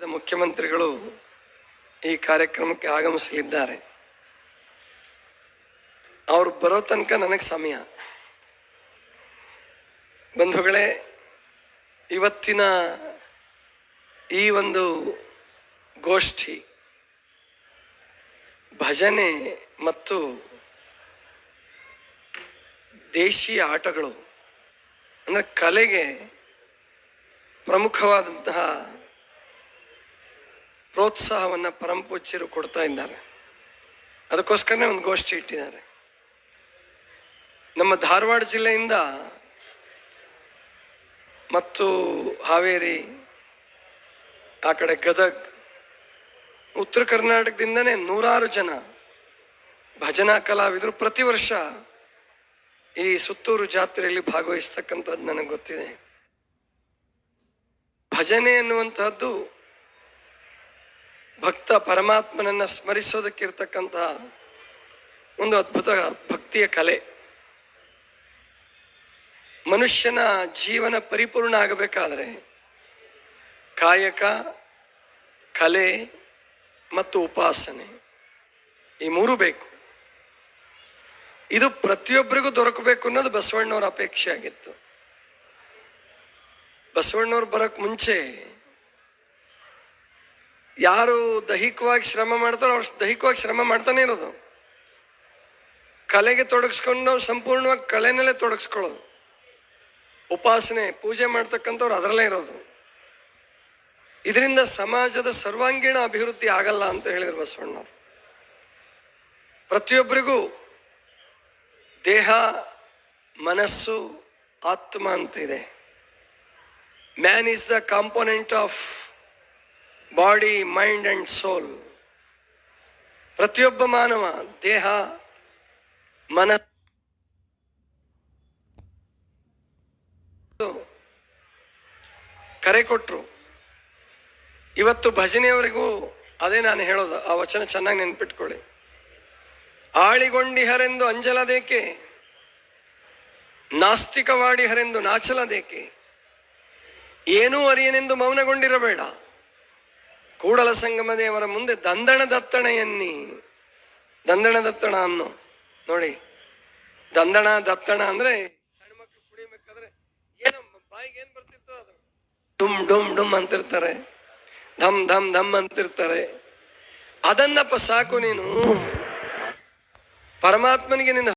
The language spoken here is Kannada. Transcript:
ಮುಖ್ಯಮಂತ್ರಿಗಳು ಈ ಕಾರ್ಯಕ್ರಮಕ್ಕೆ ಆಗಮಿಸಲಿದ್ದಾರೆ. ಅವರು ಬರೋ ತನಕ ನನಗೆ ಸಮಯ. ಬಂಧುಗಳೇ, ಇವತ್ತಿನ ಈ ಒಂದು ಗೋಷ್ಠಿ ಭಜನೆ ಮತ್ತು ದೇಶೀಯ ಆಟಗಳು ಅಂದರೆ ಕಲೆಗೆ ಪ್ರಮುಖವಾದಂತಹ ಪ್ರೋತ್ಸಾಹವನ್ನು ಪರಮಪೂಜ್ಯರು ಕೊಡ್ತಾ ಇದ್ದಾರೆ. ಅದಕ್ಕೋಸ್ಕರನೇ ಒಂದು ಗೋಷ್ಠಿ ಇಟ್ಟಿದ್ದಾರೆ. ನಮ್ಮ ಧಾರವಾಡ ಜಿಲ್ಲೆಯಿಂದ ಮತ್ತು ಹಾವೇರಿ, ಆ ಕಡೆ ಗದಗ್, ಉತ್ತರ ಕರ್ನಾಟಕದಿಂದನೇ ನೂರಾರು ಜನ ಭಜನಾ ಕಲಾವಿದರು ಪ್ರತಿ ವರ್ಷ ಈ ಸುತ್ತೂರು ಜಾತ್ರೆಯಲ್ಲಿ ಭಾಗವಹಿಸ್ತಕ್ಕಂಥದ್ದು ನನಗೆ ಗೊತ್ತಿದೆ. ಭಜನೆ ಎನ್ನುವಂತಹದ್ದು ಭಕ್ತ ಪರಮಾತ್ಮನನ್ನ ಸ್ಮರಿಸೋದಕ್ಕಿರ್ತಕ್ಕಂತಹ ಒಂದು ಅದ್ಭುತ ಭಕ್ತಿಯ ಕಲೆ. ಮನುಷ್ಯನ ಜೀವನ ಪರಿಪೂರ್ಣ ಆಗಬೇಕಾದ್ರೆ ಕಾಯಕ, ಕಲೆ ಮತ್ತು ಉಪಾಸನೆ ಈ ಮೂರು ಬೇಕು. ಇದು ಪ್ರತಿಯೊಬ್ಬರಿಗೂ ದೊರಕಬೇಕು ಅನ್ನೋದು ಬಸವಣ್ಣವರ ಅಪೇಕ್ಷೆ ಆಗಿತ್ತು. ಬಸವಣ್ಣವ್ರು ಬರೋಕ್ ಮುಂಚೆ ಯಾರು ದೈಹಿಕವಾಗಿ ಶ್ರಮ ಮಾಡ್ತಾರೋ ಅವ್ರು ದೈಹಿಕವಾಗಿ ಶ್ರಮ ಮಾಡ್ತಾನೆ ಇರೋದು. ಕಲೆಗೆ ತೊಡಗಿಸ್ಕೊಂಡು ಸಂಪೂರ್ಣವಾಗಿ ಕಲೆನಲ್ಲೇ ತೊಡಗಿಸ್ಕೊಳ್ಳೋದು. ಉಪಾಸನೆ, ಪೂಜೆ ಮಾಡ್ತಕ್ಕಂಥವ್ರು ಅದರಲ್ಲೇ ಇರೋದು. ಇದರಿಂದ ಸಮಾಜದ ಸರ್ವಾಂಗೀಣ ಅಭಿವೃದ್ಧಿ ಆಗಲ್ಲ ಅಂತ ಹೇಳಿದ್ರು ಬಸವಣ್ಣವ್ರು. ಪ್ರತಿಯೊಬ್ಬರಿಗೂ ದೇಹ, ಮನಸ್ಸು, ಆತ್ಮ ಅಂತ ಇದೆ. Man is the component of body, mind and soul. ಪ್ರತಿಯೊಬ್ಬ ಮಾನವ ದೇಹ, ಮನ ಕರೆ ಕೊಟ್ಟರು ಇವತ್ತು ಭಜನೆಯವರಿಗೂ ಅದೇ ನಾನು ಹೇಳೋದು, ಆ ವಚನ ಚೆನ್ನಾಗಿ ನೆನ್ಪಿಟ್ಕೊಳ್ಳಿ. ಆಳಿಗೊಂಡಿಹರೆಂದು ಅಂಜಲದೇಕೆ, ನಾಸ್ತಿಕವಾಡಿಹರೆಂದು ನಾಚಲದೇಕೆ, ಏನೂ ಅರಿಯನೆಂದು ಮೌನಗೊಂಡಿರಬೇಡ. ಕೂಡಲ ಸಂಗಮ ದೇವರ ಮುಂದೆ ದಂದಣ ದತ್ತಣ ಎನ್ನಿ. ದಂದಣ ದತ್ತಣ ಅನ್ನೋ. ನೋಡಿ. ದಂದಣ ದತ್ತಣ ಅಂದ್ರೆ ಸಣ್ಣ ಮಕ್ಕಳು ಕುಡಿಬೇಕಾದ್ರೆ ಏನೋ ಬಾಯಿಗೆ ಏನ್ ಬರ್ತಿತ್ತು ಅದು. ಡುಮ್ ಡುಮ್ ಡುಮ್ ಅಂತಿರ್ತಾರೆ. ಧಮ್ ಧಮ್ ಧಮ್ ಅಂತಿರ್ತಾರೆ. ಅದನ್ನಪ್ಪ ಸಾಕು ನೀನು. ಪರಮಾತ್ಮನಿಗೆ ನಿನ್ನ